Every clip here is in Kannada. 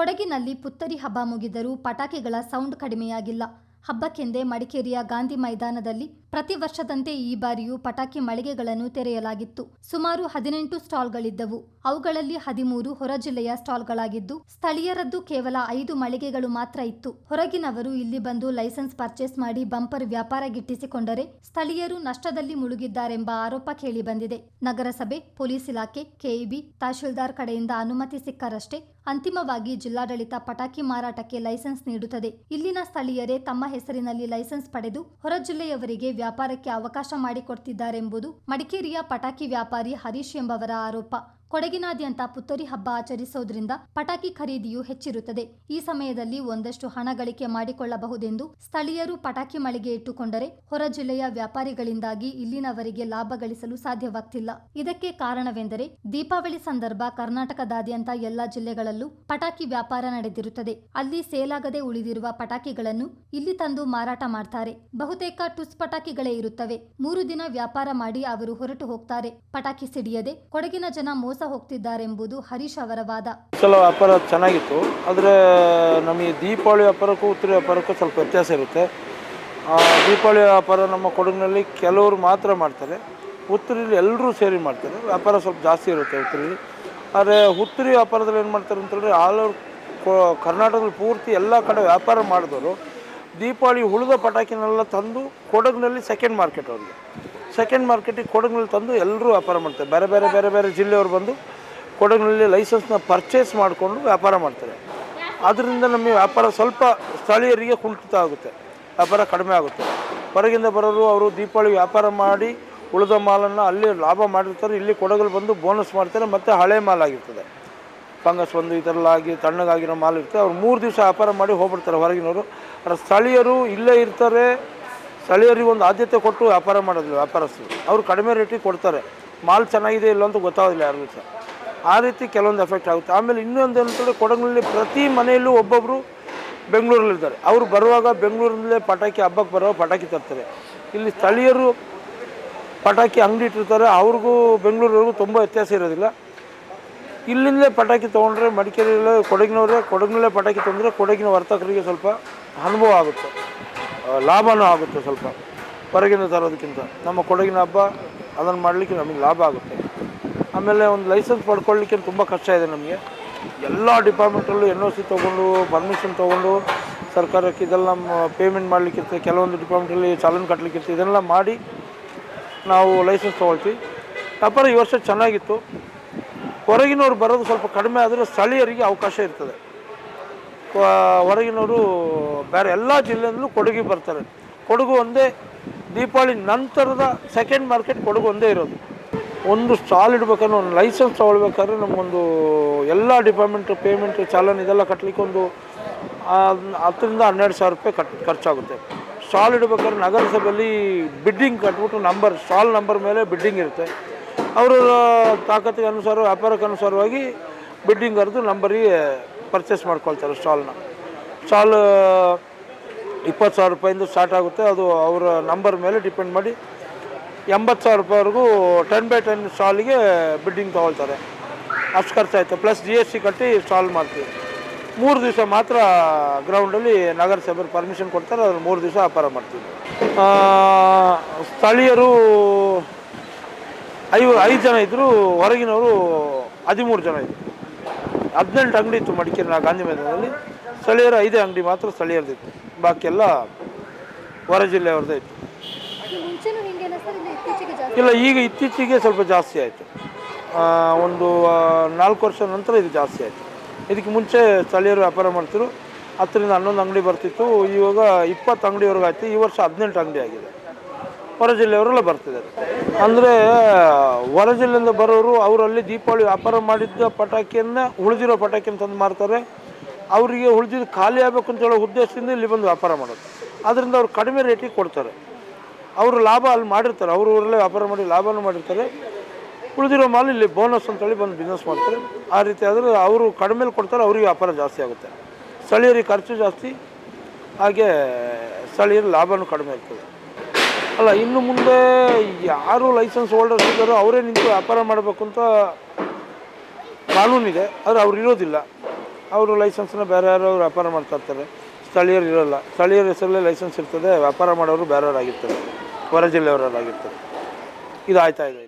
ಕೊಡಗಿನಲ್ಲಿ ಪುತ್ತರಿ ಹಬ್ಬ ಮುಗಿದರೂ ಪಟಾಕಿಗಳ ಸೌಂಡ್ ಕಡಿಮೆಯಾಗಿಲ್ಲ. ಹಬ್ಬಕ್ಕೆಂದೇ ಮಡಿಕೇರಿಯ ಗಾಂಧಿ ಮೈದಾನದಲ್ಲಿ ಪ್ರತಿ ವರ್ಷದಂತೆ ಈ ಬಾರಿಯೂ ಪಟಾಕಿ ಮಳಿಗೆಗಳನ್ನು ತೆರೆಯಲಾಗಿತ್ತು. ಸುಮಾರು ಹದಿನೆಂಟು ಸ್ಟಾಲ್ಗಳಿದ್ದವು. ಅವುಗಳಲ್ಲಿ ಹದಿಮೂರು ಹೊರ ಜಿಲ್ಲೆಯ ಸ್ಟಾಲ್ಗಳಾಗಿದ್ದು, ಸ್ಥಳೀಯರದ್ದು ಕೇವಲ ಐದು ಮಳಿಗೆಗಳು ಮಾತ್ರ ಇತ್ತು. ಹೊರಗಿನವರು ಇಲ್ಲಿ ಬಂದು ಲೈಸೆನ್ಸ್ ಪರ್ಚೇಸ್ ಮಾಡಿ ಬಂಪರ್ ವ್ಯಾಪಾರ ಗಿಟ್ಟಿಸಿಕೊಂಡರೆ ಸ್ಥಳೀಯರು ನಷ್ಟದಲ್ಲಿ ಮುಳುಗಿದ್ದಾರೆಂಬ ಆರೋಪ ಕೇಳಿಬಂದಿದೆ. ನಗರಸಭೆ, ಪೊಲೀಸ್ ಇಲಾಖೆ, ಕೆಇಬಿ, ತಹಶೀಲ್ದಾರ್ ಕಡೆಯಿಂದ ಅನುಮತಿ ಸಿಕ್ಕರಷ್ಟೇ ಅಂತಿಮವಾಗಿ ಜಿಲ್ಲಾಡಳಿತ ಪಟಾಕಿ ಮಾರಾಟಕ್ಕೆ ಲೈಸೆನ್ಸ್ ನೀಡುತ್ತದೆ. ಇಲ್ಲಿನ ಸ್ಥಳೀಯರೇ ತಮ್ಮ ಹೆಸರಿನಲ್ಲಿ ಲೈಸೆನ್ಸ್ ಪಡೆದು ಹೊರ ಜಿಲ್ಲೆಯವರಿಗೆ ವ್ಯಾಪಾರಕ್ಕೆ ಅವಕಾಶ ಮಾಡಿಕೊಡ್ತಿದ್ದಾರೆಂಬುದು ಮಡಿಕೇರಿಯ ಪಟಾಕಿ ವ್ಯಾಪಾರಿ ಹರೀಶ್ ಎಂಬವರ ಆರೋಪ. ಕೊಡಗಿನಾದ್ಯಂತ ಪುತ್ತರಿ ಹಬ್ಬ ಆಚರಿಸೋದ್ರಿಂದ ಪಟಾಕಿ ಖರೀದಿಯೂ ಹೆಚ್ಚಿರುತ್ತದೆ. ಈ ಸಮಯದಲ್ಲಿ ಒಂದಷ್ಟು ಹಣ ಗಳಿಕೆ ಮಾಡಿಕೊಳ್ಳಬಹುದೆಂದು ಸ್ಥಳೀಯರು ಪಟಾಕಿ ಮಳಿಗೆ ಇಟ್ಟುಕೊಂಡರೆ ಹೊರ ಜಿಲ್ಲೆಯ ವ್ಯಾಪಾರಿಗಳಿಂದಾಗಿ ಇಲ್ಲಿನವರಿಗೆ ಲಾಭ ಗಳಿಸಲು ಸಾಧ್ಯವಾಗ್ತಿಲ್ಲ. ಇದಕ್ಕೆ ಕಾರಣವೆಂದರೆ ದೀಪಾವಳಿ ಸಂದರ್ಭ ಕರ್ನಾಟಕದಾದ್ಯಂತ ಎಲ್ಲ ಜಿಲ್ಲೆಗಳಲ್ಲೂ ಪಟಾಕಿ ವ್ಯಾಪಾರ ನಡೆದಿರುತ್ತದೆ. ಅಲ್ಲಿ ಸೇಲಾಗದೆ ಉಳಿದಿರುವ ಪಟಾಕಿಗಳನ್ನು ಇಲ್ಲಿ ತಂದು ಮಾರಾಟ ಮಾಡ್ತಾರೆ. ಬಹುತೇಕ ಟುಸ್ ಪಟಾಕಿಗಳೇ ಇರುತ್ತವೆ. ಮೂರು ದಿನ ವ್ಯಾಪಾರ ಮಾಡಿ ಅವರು ಹೊರಟು ಹೋಗ್ತಾರೆ. ಪಟಾಕಿ ಸಿಡಿಯದೆ ಕೊಡಗಿನ ಜನ ಮೋಸ ಹೋಗ್ತಿದ್ದಾರೆಂಬುದು ಹರೀಶ್ ಅವರ ವಾದ. ವ್ಯಾಪಾರ ಚೆನ್ನಾಗಿತ್ತು, ಆದರೆ ನಮಗೆ ದೀಪಾವಳಿ ವ್ಯಾಪಾರಕ್ಕೂ, ಉತ್ತರ ವ್ಯಾಪಾರಕ್ಕೂ ಸ್ವಲ್ಪ ವ್ಯತ್ಯಾಸ ಇರುತ್ತೆ. ದೀಪಾವಳಿ ವ್ಯಾಪಾರ ನಮ್ಮ ಕೊಡಗಿನಲ್ಲಿ ಕೆಲವರು ಮಾತ್ರ ಮಾಡ್ತಾರೆ. ಉತ್ತರಲ್ಲಿ ಎಲ್ಲರೂ ಸೇರಿ ಮಾಡ್ತಾರೆ. ವ್ಯಾಪಾರ ಸ್ವಲ್ಪ ಜಾಸ್ತಿ ಇರುತ್ತೆ ಉತ್ತರಲ್ಲಿ ಆದರೆ ಉತ್ತರಿ ವ್ಯಾಪಾರದಲ್ಲಿ ಏನು ಮಾಡ್ತಾರೆ ಅಂತಂದರೆ ಆಲ್ ಓವರ್ ಕರ್ನಾಟಕದಲ್ಲಿ ಪೂರ್ತಿ ಎಲ್ಲ ಕಡೆ ವ್ಯಾಪಾರ ಮಾಡಿದವರು ದೀಪಾವಳಿ ಉಳಿದ ಪಟಾಕಿನೆಲ್ಲ ತಂದು ಕೊಡಗಿನಲ್ಲಿ ಸೆಕೆಂಡ್ ಮಾರ್ಕೆಟ್ ಅವ್ರಿಗೆ. ಸೆಕೆಂಡ್ ಮಾರ್ಕೆಟಿಗೆ ಕೊಡಗಿನಲ್ಲಿ ತಂದು ಎಲ್ಲರೂ ವ್ಯಾಪಾರ ಮಾಡ್ತಾರೆ. ಬೇರೆ ಬೇರೆ ಬೇರೆ ಬೇರೆ ಜಿಲ್ಲೆಯವರು ಬಂದು ಕೊಡಗಿನಲ್ಲಿ ಲೈಸೆನ್ಸ್ನ ಪರ್ಚೇಸ್ ಮಾಡಿಕೊಂಡು ವ್ಯಾಪಾರ ಮಾಡ್ತಾರೆ. ಅದರಿಂದ ನಮಗೆ ವ್ಯಾಪಾರ ಸ್ವಲ್ಪ ಸ್ಥಳೀಯರಿಗೆ ಕುಂಠಿತ ಆಗುತ್ತೆ. ವ್ಯಾಪಾರ ಕಡಿಮೆ ಆಗುತ್ತೆ. ಹೊರಗಿಂದ ಬರೋರು ಅವರು ದೀಪಾವಳಿ ವ್ಯಾಪಾರ ಮಾಡಿ ಉಳಿದ ಮಾಲನ್ನು ಅಲ್ಲಿ ಲಾಭ ಮಾಡಿರ್ತಾರೆ. ಇಲ್ಲಿ ಕೊಡಗಲ್ಲಿ ಬಂದು ಬೋನಸ್ ಮಾಡ್ತಾರೆ. ಮತ್ತು ಹಳೆ ಮಾಲ್ ಆಗಿರ್ತದೆ. ಫಂಗಸ್ ಬಂದು ಈ ಥರ ಎಲ್ಲ ಆಗಿ ತಣ್ಣಗಾಗಿರೋ ಮಾಲ್ ಇರ್ತದೆ. ಅವ್ರು ಮೂರು ದಿವಸ ವ್ಯಾಪಾರ ಮಾಡಿ ಹೋಗ್ಬಿಡ್ತಾರೆ ಹೊರಗಿನವರು. ಆದರೆ ಸ್ಥಳೀಯರು ಇಲ್ಲೇ ಇರ್ತಾರೆ. ಸ್ಥಳೀಯರಿಗೆ ಒಂದು ಆದ್ಯತೆ ಕೊಟ್ಟು ವ್ಯಾಪಾರ ಮಾಡೋದಿಲ್ಲ ವ್ಯಾಪಾರಸ್ಥರು. ಅವರು ಕಡಿಮೆ ರೇಟಿಗೆ ಕೊಡ್ತಾರೆ. ಮಾಲ್ ಚೆನ್ನಾಗಿದೆ ಇಲ್ಲ ಅಂತ ಗೊತ್ತಾಗೋದಿಲ್ಲ ಯಾರಿಗೂ ಸಹ. ಆ ರೀತಿ ಕೆಲವೊಂದು ಎಫೆಕ್ಟ್ ಆಗುತ್ತೆ. ಆಮೇಲೆ ಇನ್ನೊಂದು ಏನಂತಂದರೆ ಕೊಡಗಿನಲ್ಲಿ ಪ್ರತಿ ಮನೆಯಲ್ಲೂ ಒಬ್ಬೊಬ್ಬರು ಬೆಂಗಳೂರಲ್ಲಿರ್ತಾರೆ ಅವರು ಬರುವಾಗ ಬೆಂಗಳೂರಿನಲ್ಲೇ ಪಟಾಕಿ ಹಬ್ಬಕ್ಕೆ ಬರೋ ಪಟಾಕಿ ತರ್ತಾರೆ. ಇಲ್ಲಿ ಸ್ಥಳೀಯರು ಪಟಾಕಿ ಅಂಗಡಿ ಇಟ್ಟಿರ್ತಾರೆ. ಅವ್ರಿಗೂ ಬೆಂಗಳೂರಿಗೂ ತುಂಬ ವ್ಯತ್ಯಾಸ ಇರೋದಿಲ್ಲ. ಇಲ್ಲಿಂದಲೇ ಪಟಾಕಿ ತೊಗೊಂಡ್ರೆ ಮಡಿಕೇರಿಯಲ್ಲೇ ಕೊಡಗಿನವರೇ, ಕೊಡಗಿನಲ್ಲೇ ಪಟಾಕಿ ತಂದರೆ ಕೊಡಗಿನ ವರ್ತಕರಿಗೆ ಸ್ವಲ್ಪ ಅನುಭವ ಆಗುತ್ತೆ. ಆ, ಲಾಭನೂ ಆಗುತ್ತೆ ಸ್ವಲ್ಪ. ಹೊರಗಿಂದ ತರೋದಕ್ಕಿಂತ. ನಮ್ಮ ಕೊಡಗಿನ ಹಬ್ಬ ಅದನ್ನು ಮಾಡಲಿಕ್ಕೆ ನಮಗೆ ಲಾಭ ಆಗುತ್ತೆ. ಆಮೇಲೆ ಒಂದು ಲೈಸೆನ್ಸ್ ಪಡ್ಕೊಳ್ಳಿಕ್ಕೆ ತುಂಬ ಕಷ್ಟ ಇದೆ ನಮಗೆ. ಎಲ್ಲ ಡಿಪಾರ್ಟ್ಮೆಂಟಲ್ಲೂ ಎನ್ ಒ ಸಿ ತೊಗೊಂಡು ಪರ್ಮಿಷನ್ ತೊಗೊಂಡು ಸರ್ಕಾರಕ್ಕೆ ಇದೆಲ್ಲ ಪೇಮೆಂಟ್ ಮಾಡಲಿಕ್ಕಿರ್ತದೆ ಕೆಲವೊಂದು ಡಿಪಾರ್ಟ್ಮೆಂಟಲ್ಲಿ ಚಾಲನ್ ಕಟ್ಟಲಿಕ್ಕಿರ್ತದೆ ಇದೆಲ್ಲ ಮಾಡಿ ನಾವು ಲೈಸೆನ್ಸ್ ತೊಗೊಳ್ತೀವಿ. ವ್ಯಾಪಾರ ಈ ವರ್ಷ ಚೆನ್ನಾಗಿತ್ತು. ಹೊರಗಿನವ್ರು ಬರೋದು ಸ್ವಲ್ಪ ಕಡಿಮೆ ಆದರೆ ಸ್ಥಳೀಯರಿಗೆ ಅವಕಾಶ ಇರ್ತದೆ. ಹೊರಗಿನವರು ಬೇರೆ ಎಲ್ಲ ಜಿಲ್ಲೆಯಿಂದಲೂ ಕೊಡಗಿಗೆ ಬರ್ತಾರೆ. ಕೊಡಗು ಒಂದೇ, ದೀಪಾವಳಿ ನಂತರದ ಸೆಕೆಂಡ್ ಮಾರ್ಕೆಟ್ ಕೊಡಗು ಒಂದೇ ಇರೋದು. ಒಂದು ಸ್ಟಾಲ್ ಇಡ್ಬೇಕಾದ್ರೆ, ಒಂದು ಲೈಸೆನ್ಸ್ ತೊಗೊಳ್ಬೇಕಾದ್ರೆ ನಮಗೊಂದು ಎಲ್ಲ ಡಿಪಾರ್ಟ್ಮೆಂಟ್ ಪೇಮೆಂಟ್ ಚಾಲನ್ ಇದೆಲ್ಲ ಕಟ್ಟಲಿಕ್ಕೆ ಒಂದು ಹತ್ತರಿಂದ ಹನ್ನೆರಡು ಸಾವಿರ ರೂಪಾಯಿ ಕಟ್, ಖರ್ಚಾಗುತ್ತೆ. ಸ್ಟಾಲ್ ಇಡಬೇಕಾದ್ರೆ ನಗರಸಭೆಯಲ್ಲಿ ಬಿಡ್ಡಿಂಗ್ ಕಟ್ಬಿಟ್ಟು ನಂಬರ್ ಸ್ಟಾಲ್ ನಂಬರ್ ಮೇಲೆ ಬಿಡ್ಡಿಂಗ್ ಇರುತ್ತೆ. ಅವರ ತಾಕತ್ತಿಗೆ ಅನುಸಾರ, ವ್ಯಾಪಾರಕ್ಕೆ ಅನುಸಾರವಾಗಿ ಬಿಡ್ಡಿಂಗ್ ಕರೆದು ನಂಬರಿಗೆ ಪರ್ಚೇಸ್ ಮಾಡ್ಕೊಳ್ತಾರೆ ಸ್ಟಾಲ್ನ ಸ್ಟಾಲ್ ಇಪ್ಪತ್ತು ಸಾವಿರ ರೂಪಾಯಿಂದ ಸ್ಟಾರ್ಟ್ ಆಗುತ್ತೆ. ಅದು ಅವರ ನಂಬರ್ ಮೇಲೆ ಡಿಪೆಂಡ್ ಮಾಡಿ ಎಂಬತ್ತು ಸಾವಿರ ರೂಪಾಯಿವರೆಗೂ ಟೆನ್ ಬೈ ಟೆನ್ ಸ್ಟಾಲಿಗೆ ಬಿಡ್ಡಿಂಗ್ ತೊಗೊಳ್ತಾರೆ. ಅಷ್ಟು ಖರ್ಚಾಯಿತು. ಪ್ಲಸ್ ಜಿ ಎಸ್ ಟಿ ಕಟ್ಟಿ ಸ್ಟಾಲ್ ಮಾಡ್ತೀವಿ. ಮೂರು ದಿವಸ ಮಾತ್ರ ಗ್ರೌಂಡಲ್ಲಿ ನಗರಸಭೆ ಪರ್ಮಿಷನ್ ಕೊಡ್ತಾರೆ. ಅದ್ರ ಮೂರು ದಿವಸ ವ್ಯಾಪಾರ ಮಾಡ್ತೀವಿ. ಸ್ಥಳೀಯರು ಐವ, ಐದು ಜನ ಇದ್ದರು ಹೊರಗಿನವರು ಹದಿಮೂರು ಜನ ಇದ್ದರು ಹದಿನೆಂಟು ಅಂಗಡಿ ಇತ್ತು ಮಡಿಕೇರಿ ನಾ ಗಾಂಧಿ ಮೈದಾನದಲ್ಲಿ. ಸ್ಥಳೀಯರ ಐದೇ ಅಂಗಡಿ ಮಾತ್ರ ಸ್ಥಳೀಯರದಿತ್ತು ಬಾಕಿ ಎಲ್ಲ ಹೊರ ಜಿಲ್ಲೆಯವ್ರದ್ದೇ ಇತ್ತು. ಇಲ್ಲ ಈಗ ಇತ್ತೀಚೆಗೆ ಸ್ವಲ್ಪ ಜಾಸ್ತಿ ಆಯಿತು. ಒಂದು ನಾಲ್ಕು ವರ್ಷ ನಂತರ ಇದು ಜಾಸ್ತಿ ಆಯಿತು. ಇದಕ್ಕೆ ಮುಂಚೆ ಸ್ಥಳೀಯರು ವ್ಯಾಪಾರ ಮಾಡ್ತಿದ್ರು. ಹತ್ತರಿಂದ ಹನ್ನೊಂದು ಅಂಗಡಿ ಬರ್ತಿತ್ತು. ಇವಾಗ ಇಪ್ಪತ್ತು ಅಂಗಡಿವರೆಗೂ ಆಯಿತು ಈ ವರ್ಷ ಹದಿನೆಂಟು ಅಂಗಡಿ ಆಗಿದೆ. ಹೊರ ಜಿಲ್ಲೆಯವರೆಲ್ಲ ಬರ್ತಿದ್ದಾರೆ. ಅಂದರೆ, ಹೊರ ಜಿಲ್ಲೆಯಿಂದ ಬರೋರು ಅವರಲ್ಲಿ ದೀಪಾವಳಿ ವ್ಯಾಪಾರ ಮಾಡಿದ್ದ ಪಟಾಕಿಯನ್ನು ಉಳಿದಿರೋ ಪಟಾಕಿಯನ್ನು ತಂದು ಮಾರ್ತಾರೆ. ಅವರಿಗೆ ಉಳಿದಿದ್ದು ಖಾಲಿ ಆಗಬೇಕು ಅಂತ ಹೇಳೋ ಉದ್ದೇಶದಿಂದ ಇಲ್ಲಿ ಬಂದು ವ್ಯಾಪಾರ ಮಾಡೋದು. ಅದರಿಂದ ಅವ್ರು ಕಡಿಮೆ ರೇಟಿಗೆ ಕೊಡ್ತಾರೆ. ಅವರು ಲಾಭ ಅಲ್ಲಿ ಮಾಡಿರ್ತಾರೆ. ಅವ್ರ ಊರಲ್ಲೇ ವ್ಯಾಪಾರ ಮಾಡಿ ಲಾಭನೂ ಮಾಡಿರ್ತಾರೆ. ಉಳಿದಿರೋ ಮಾಲ್ ಇಲ್ಲಿ ಬೋನಸ್ ಅಂತೇಳಿ ಬಂದು ಬಿಸ್ನೆಸ್ ಮಾಡ್ತಾರೆ. ಆ ರೀತಿ ಆದರೆ ಅವರು ಕಡಿಮೆಲಿ ಕೊಡ್ತಾರೆ, ಅವ್ರಿಗೆ ವ್ಯಾಪಾರ ಜಾಸ್ತಿ ಆಗುತ್ತೆ. ಸ್ಥಳೀಯರಿಗೆ ಖರ್ಚು ಜಾಸ್ತಿ. ಹಾಗೆ ಸ್ಥಳೀಯರ ಲಾಭನೂ ಕಡಿಮೆ ಇರ್ತದೆ ಅಲ್ಲ, ಇನ್ನು ಮುಂದೆ ಯಾರು ಲೈಸೆನ್ಸ್ ಹೋಲ್ಡರ್ಸ್ ಇದ್ದಾರೋ ಅವರೇ ನಿಂತು ವ್ಯಾಪಾರ ಮಾಡಬೇಕು ಅಂತ ಕಾನೂನಿದೆ, ಆದರೆ ಅವ್ರು ಇರೋದಿಲ್ಲ. ಅವರು ಲೈಸೆನ್ಸ್ನ ಬೇರೆ ಯಾರು ವ್ಯಾಪಾರ ಮಾಡ್ತಾ ಇರ್ತಾರೆ. ಸ್ಥಳೀಯರು ಇರೋಲ್ಲ. ಸ್ಥಳೀಯರ ಹೆಸರಲ್ಲೇ ಲೈಸೆನ್ಸ್ ಇರ್ತದೆ, ವ್ಯಾಪಾರ ಮಾಡೋರು ಬೇರೆಯವರಾಗಿರ್ತಾರೆ. ಹೊರ ಜಿಲ್ಲೆಯವರಾಗಿರ್ತಾರೆ. ಇದು ಆಯ್ತಾ ಇದೆ?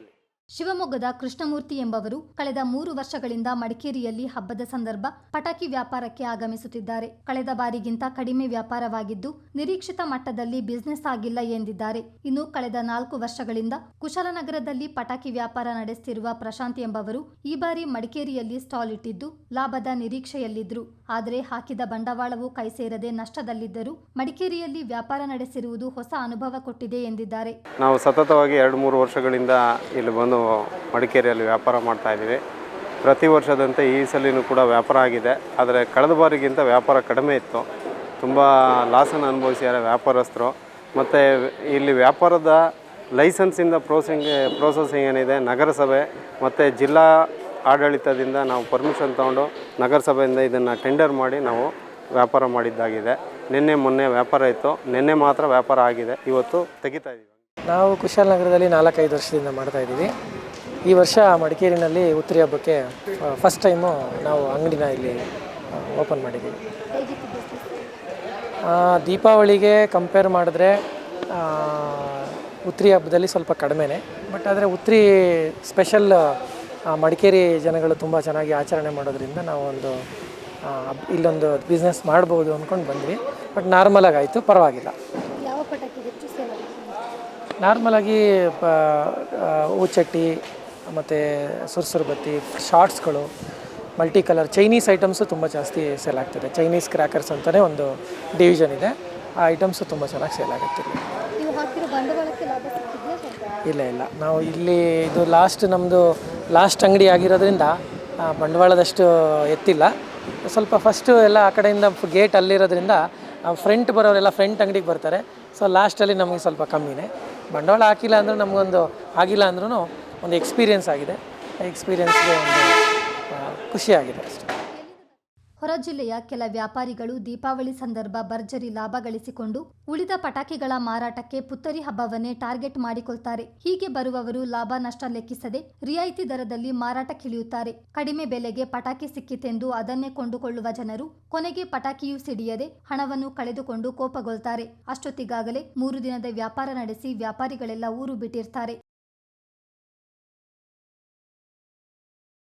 ಶಿವಮೊಗ್ಗದ ಕೃಷ್ಣಮೂರ್ತಿ ಎಂಬವರು ಕಳೆದ ಮೂರು ವರ್ಷಗಳಿಂದ ಮಡಿಕೇರಿಯಲ್ಲಿ ಹಬ್ಬದ ಸಂದರ್ಭ ಪಟಾಕಿ ವ್ಯಾಪಾರಕ್ಕೆ ಆಗಮಿಸುತ್ತಿದ್ದಾರೆ. ಕಳೆದ ಬಾರಿಗಿಂತ ಕಡಿಮೆ ವ್ಯಾಪಾರವಾಗಿದ್ದು, ನಿರೀಕ್ಷಿತ ಮಟ್ಟದಲ್ಲಿ ಬಿಸಿನೆಸ್ ಆಗಿಲ್ಲ ಎಂದಿದ್ದಾರೆ. ಇನ್ನು ಕಳೆದ ನಾಲ್ಕು ವರ್ಷಗಳಿಂದ ಕುಶಲನಗರದಲ್ಲಿ ಪಟಾಕಿ ವ್ಯಾಪಾರ ನಡೆಸುತ್ತಿರುವ ಪ್ರಶಾಂತ್ ಎಂಬವರು ಈ ಬಾರಿ ಮಡಿಕೇರಿಯಲ್ಲಿ ಸ್ಟಾಲ್ ಇಟ್ಟಿದ್ದು, ಲಾಭದ ನಿರೀಕ್ಷೆಯಲ್ಲಿದ್ದರು ಆದರೆ ಹಾಕಿದ ಬಂಡವಾಳವು ಕೈ ಸೇರದೆ ನಷ್ಟದಲ್ಲಿದ್ದರೂ ಮಡಿಕೇರಿಯಲ್ಲಿ ವ್ಯಾಪಾರ ನಡೆಸಿರುವುದು ಹೊಸ ಅನುಭವ ಕೊಟ್ಟಿದೆ ಎಂದಿದ್ದಾರೆ. ನಾವು ಸತತವಾಗಿ ಎರಡು ಮೂರು ವರ್ಷಗಳಿಂದ ಇಲ್ಲಿ ಬಂದು ಮಡಿಕೇರಿಯಲ್ಲಿ ವ್ಯಾಪಾರ ಮಾಡ್ತಾ ಇದ್ದೀವಿ. ಪ್ರತಿ ವರ್ಷದಂತೆ ಈ ಸಲಿನೂ ಕೂಡ ವ್ಯಾಪಾರ ಆಗಿದೆ. ಆದರೆ ಕಳೆದ ಬಾರಿಗಿಂತ ವ್ಯಾಪಾರ ಕಡಿಮೆ ಇತ್ತು. ತುಂಬ ಲಾಸನ್ನು ಅನುಭವಿಸಿದ್ದಾರೆ ವ್ಯಾಪಾರಸ್ಥರು. ಮತ್ತು ಇಲ್ಲಿ ವ್ಯಾಪಾರದ ಲೈಸೆನ್ಸಿಂದ ಪ್ರೋಸಿಂಗ್, ಪ್ರೋಸೆಸಿಂಗ್ ಏನಿದೆ, ನಗರಸಭೆ ಮತ್ತು ಜಿಲ್ಲಾ ಆಡಳಿತದಿಂದ ನಾವು ಪರ್ಮಿಷನ್ ತೊಗೊಂಡು ನಗರಸಭೆಯಿಂದ ಇದನ್ನು ಟೆಂಡರ್ ಮಾಡಿ ನಾವು ವ್ಯಾಪಾರ ಮಾಡಿದ್ದಾಗಿದೆ. ನಿನ್ನೆ ಮೊನ್ನೆ ವ್ಯಾಪಾರ ಇತ್ತು. ನಿನ್ನೆ ಮಾತ್ರ ವ್ಯಾಪಾರ ಆಗಿದೆ. ಇವತ್ತು ತೆಗಿತಾ ಇದ್ದೀವಿ. ನಾವು ಕುಶಾಲನಗರದಲ್ಲಿ ನಾಲ್ಕೈದು ವರ್ಷದಿಂದ ಮಾಡ್ತಾ ಇದ್ದೀವಿ. ಈ ವರ್ಷ ಮಡಿಕೇರಿನಲ್ಲಿ ಉತ್ತರಿ ಹಬ್ಬಕ್ಕೆ ಫಸ್ಟ್ ಟೈಮು ನಾವು ಅಂಗಡಿನ ಇಲ್ಲಿ ಓಪನ್ ಮಾಡಿದ್ದೀವಿ. ದೀಪಾವಳಿಗೆ ಕಂಪೇರ್ ಮಾಡಿದ್ರೆ ಉತ್ತರಿ ಹಬ್ಬದಲ್ಲಿ ಸ್ವಲ್ಪ ಕಡಿಮೆನೇ. ಬಟ್ ಆದರೆ ಉತ್ತರಿ ಸ್ಪೆಷಲ್ ಮಡಿಕೇರಿ ಜನಗಳು ತುಂಬ ಚೆನ್ನಾಗಿ ಆಚರಣೆ ಮಾಡೋದ್ರಿಂದ ನಾವು ಒಂದು ಇಲ್ಲೊಂದು ಬಿಸ್ನೆಸ್ ಮಾಡ್ಬೋದು ಅಂದ್ಕೊಂಡು ಬಂದ್ವಿ. ಬಟ್ ನಾರ್ಮಲಾಗಿ ಆಯಿತು, ಪರವಾಗಿಲ್ಲ ಯಾವ ಪಟಾಕಿ ಹೆಚ್ಚು ಸೇಲ್ ನಾರ್ಮಲಾಗಿ ಹೂಚಟ್ಟಿ ಮತ್ತು ಸುರ್ಸುರು ಬತ್ತಿ ಶಾರ್ಟ್ಸ್ಗಳು ಮಲ್ಟಿ ಕಲರ್ ಚೈನೀಸ್ ಐಟಮ್ಸು ತುಂಬ ಜಾಸ್ತಿ ಸೇಲ್ ಆಗ್ತದೆ. ಚೈನೀಸ್ ಕ್ರ್ಯಾಕರ್ಸ್ ಅಂತಲೇ ಒಂದು ಡಿವಿಷನ್ ಇದೆ. ಆ ಐಟಮ್ಸು ತುಂಬ ಚೆನ್ನಾಗಿ ಸೇಲ್ ಆಗುತ್ತೆ. ಇಲ್ಲ ಇಲ್ಲ. ನಾವು ಇಲ್ಲಿ ಇದು ಲಾಸ್ಟ್ ನಮ್ಮದು ಲಾಸ್ಟ್ ಅಂಗಡಿ ಆಗಿರೋದ್ರಿಂದ ಬಂಡವಾಳದಷ್ಟು ಎತ್ತಿಲ್ಲ. ಸ್ವಲ್ಪ ಫಸ್ಟು ಎಲ್ಲ ಆ ಕಡೆಯಿಂದ ಗೇಟ್ ಅಲ್ಲಿರೋದ್ರಿಂದ ಫ್ರಂಟ್ ಬರೋರೆಲ್ಲ ಫ್ರಂಟ್ ಅಂಗಡಿಗೆ ಬರ್ತಾರೆ. ಸೊ ಲಾಸ್ಟಲ್ಲಿ ನಮಗೆ ಸ್ವಲ್ಪ ಕಮ್ಮಿನೇ. ಬಂಡವಾಳ ಹಾಕಿಲ್ಲ ಅಂದರೂ ನಮಗೊಂದು ಆಗಿಲ್ಲ ಅಂದ್ರೂ ಒಂದು ಎಕ್ಸ್ಪೀರಿಯೆನ್ಸ್ ಆಗಿದೆ. ಎಕ್ಸ್ಪೀರಿಯೆನ್ಸ್ಗೆ ಒಂದು ಖುಷಿಯಾಗಿದೆ ಅಷ್ಟೇ. ಹೊರ ಜಿಲ್ಲೆಯ ಕೆಲ ವ್ಯಾಪಾರಿಗಳು ದೀಪಾವಳಿ ಸಂದರ್ಭ ಭರ್ಜರಿ ಲಾಭ ಗಳಿಸಿಕೊಂಡು ಉಳಿದ ಪಟಾಕಿಗಳ ಮಾರಾಟಕ್ಕೆ ಪುತ್ತರಿ ಹಬ್ಬವನ್ನೇ ಟಾರ್ಗೆಟ್ ಮಾಡಿಕೊಳ್ತಾರೆ. ಹೀಗೆ ಬರುವವರು ಲಾಭ ನಷ್ಟ ಲೆಕ್ಕಿಸದೆ ರಿಯಾಯಿತಿ ದರದಲ್ಲಿ ಮಾರಾಟಕ್ಕಿಳಿಯುತ್ತಾರೆ ಕಡಿಮೆ ಬೆಲೆಗೆ ಪಟಾಕಿ ಸಿಕ್ಕಿತೆಂದು ಅದನ್ನೇ ಕೊಂಡುಕೊಳ್ಳುವ ಜನರು ಕೊನೆಗೆ ಪಟಾಕಿಯೂ ಸಿಡಿಯದೆ ಹಣವನ್ನು ಕಳೆದುಕೊಂಡು ಕೋಪಗೊಳ್ತಾರೆ. ಅಷ್ಟೊತ್ತಿಗಾಗಲೇ ಮೂರು ದಿನದ ವ್ಯಾಪಾರ ನಡೆಸಿ ವ್ಯಾಪಾರಿಗಳೆಲ್ಲ ಊರು ಬಿಟ್ಟಿರ್ತಾರೆ.